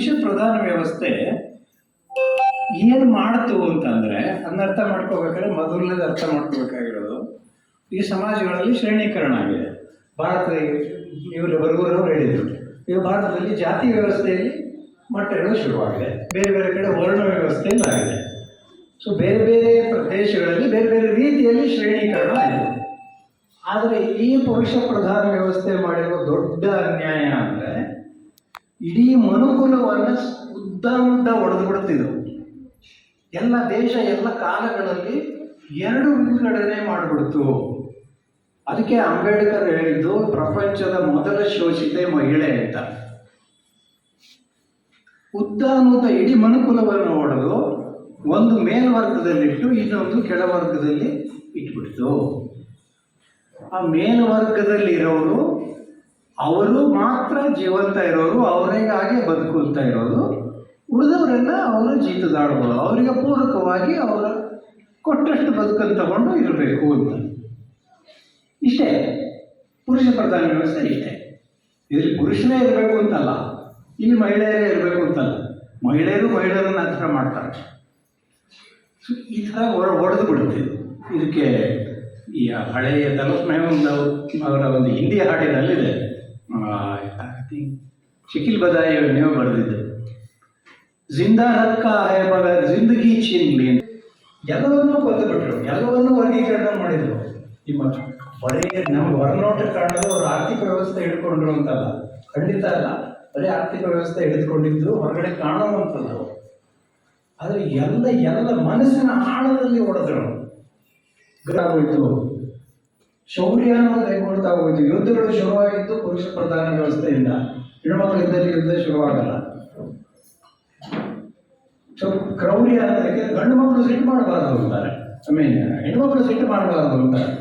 ಪ್ರಧಾನ ವ್ಯವಸ್ಥೆ ಏನು ಮಾಡ್ತು ಅಂತಂದರೆ ಅದನ್ನ ಅರ್ಥ ಮಾಡ್ಕೋಬೇಕಾದ್ರೆ ಮೊದಲನೇದು ಅರ್ಥ ಮಾಡ್ಕೋಬೇಕಾಗಿರೋದು. ಈ ಸಮಾಜಗಳಲ್ಲಿ ಶ್ರೇಣೀಕರಣ ಆಗಿದೆ. ಭಾರತ ಇವರು ಬರುವವರು ಹೇಳಿದರು. ಈಗ ಭಾರತದಲ್ಲಿ ಜಾತಿ ವ್ಯವಸ್ಥೆಯಲ್ಲಿ ಮಟ್ಟಗಳು ಶುರುವಾಗಿದೆ. ಬೇರೆ ಬೇರೆ ಕಡೆ ವರ್ಣ ವ್ಯವಸ್ಥೆಯಲ್ಲಿ ಆಗಿದೆ. ಸೊ ಬೇರೆ ಬೇರೆ ಪ್ರದೇಶಗಳಲ್ಲಿ ಬೇರೆ ಬೇರೆ ರೀತಿಯಲ್ಲಿ ಶ್ರೇಣೀಕರಣ ಆಗಿದೆ. ಆದರೆ ಈ ಪುರುಷ ಪ್ರಧಾನ ವ್ಯವಸ್ಥೆ ಮಾಡಿರುವ ದೊಡ್ಡ ಅನ್ಯಾಯ ಇಡೀ ಮನುಕುಲವನ್ನು ಉದ್ದ ಒಡೆದು ಬಿಡುತ್ತಿದ್ದವು ಎಲ್ಲ ದೇಶ, ಎಲ್ಲ ಕಾಲಗಳಲ್ಲಿ ಎರಡು ವಿಂಗಡಣೆ ಮಾಡಿಬಿಡ್ತು. ಅದಕ್ಕೆ ಅಂಬೇಡ್ಕರ್ ಹೇಳಿದ್ದು ಪ್ರಪಂಚದ ಮೊದಲ ಶೋಷಿತೆ ಮಹಿಳೆ ಅಂತ. ಉದ್ದಾನುದ್ದ ಇಡೀ ಮನುಕುಲವನ್ನು ಒಡೆದು ಒಂದು ಮೇಲ್ವರ್ಗದಲ್ಲಿಟ್ಟು ಇನ್ನೊಂದು ಕೆಳವರ್ಗದಲ್ಲಿ ಇಟ್ಬಿಡ್ತು. ಆ ಮೇಲ್ವರ್ಗದಲ್ಲಿರೋರು ಅವರು ಮಾತ್ರ ಜೀವಂತ ಇರೋರು, ಅವರಿಗಾಗಿ ಬದುಕುತ್ತಾ ಇರೋದು. ಉಳಿದವರೆಲ್ಲ ಅವರು ಜೀತದಾಡ್ಬೋದು ಅವರಿಗೆ ಪೂರಕವಾಗಿ ಅವರ ಕೊಟ್ಟಷ್ಟು ಬದುಕನ್ನು ತಗೊಂಡು ಇರಬೇಕು ಅಂತ. ಇಷ್ಟೇ. ಪುರುಷ ಪ್ರಧಾನ ವ್ಯವಸ್ಥೆ ಇಷ್ಟೇ. ಇದರಲ್ಲಿ ಪುರುಷನೇ ಇರಬೇಕು ಅಂತಲ್ಲ. ಇಲ್ಲಿ ಮಹಿಳೆಯರೇ ಇರಬೇಕು ಅಂತಲ್ಲ. ಮಹಿಳೆಯರು ಮಹಿಳೆಯರನ್ನು ಆ ಥರ ಮಾಡ್ತಾರೆ ಈ ಥರ ಒಡೆದು ಬಿಡುತ್ತೆ. ಇದು. ಇದಕ್ಕೆ ಈ ಹಳೆಯ ತಲಸ್ಮಯ ಒಂದು ಅವರ ಒಂದು ಹಿಂದಿ ಹಾಡಿನಲ್ಲಿದೆ. ಶಕಿಲ್ ಬದಾಯಿ ನೀವು ಬರೆದಿದ್ದು ಜಿಂದಾ ರಕ್ಕ ಹೇ ಮಗ ಜಿಂದಗಿ ಚಿನ್ಲಿ ಎಲ್ಲವನ್ನೂ ಬಿಟ್ಟರು ಎಲ್ಲವನ್ನೂ ವರ್ಗೀಕರಣ ಮಾಡಿದ್ರು ನಿಮ್ಮ ಬರೀ ನಮ್ಮ ಹೊರನೋಟ ಕಾಣಲು ಅವರು ಆರ್ಥಿಕ ವ್ಯವಸ್ಥೆ ಹಿಡ್ಕೊಂಡ್ರು ಅಂತಲ್ಲ ಖಂಡಿತ ಅಲ್ಲ ಬರೀ ಆರ್ಥಿಕ ವ್ಯವಸ್ಥೆ ಹಿಡಿದುಕೊಂಡಿದ್ದು ಹೊರಗಡೆ ಕಾಣುವಂಥದ್ದು ಆದರೆ ಎಲ್ಲ ಎಲ್ಲ ಮನಸ್ಸಿನ ಆಳದಲ್ಲಿ ಹೊಡೆದ್ರು ಆಗೋಯ್ತು ಶೌರ್ಯ ಕೈಗೊಳ್ತಾ ಹೋಯಿತು ಯುದ್ಧಗಳು ಶುರುವಾಗಿದ್ದು ಪುರುಷ ಪ್ರಧಾನ ವ್ಯವಸ್ಥೆಯಿಂದ. ಹೆಣ್ಮಕ್ಳಿದ್ದಲ್ಲಿ ಯುದ್ಧ ಶುರುವಾಗಲ್ಲ. ಸೊ ಕ್ರೌರ್ಯ ಅನ್ನೋದಕ್ಕೆ ಗಂಡು ಮಕ್ಕಳು ಸಿಟ್ಟು ಮಾಡಬಾರ್ದು ಅಂತಾರೆ. ಐ ಮೀನ್ ಹೆಣ್ಮಕ್ಳು ಸಿಟ್ಟು ಮಾಡಬಾರ್ದು ಅಂತಾರೆ.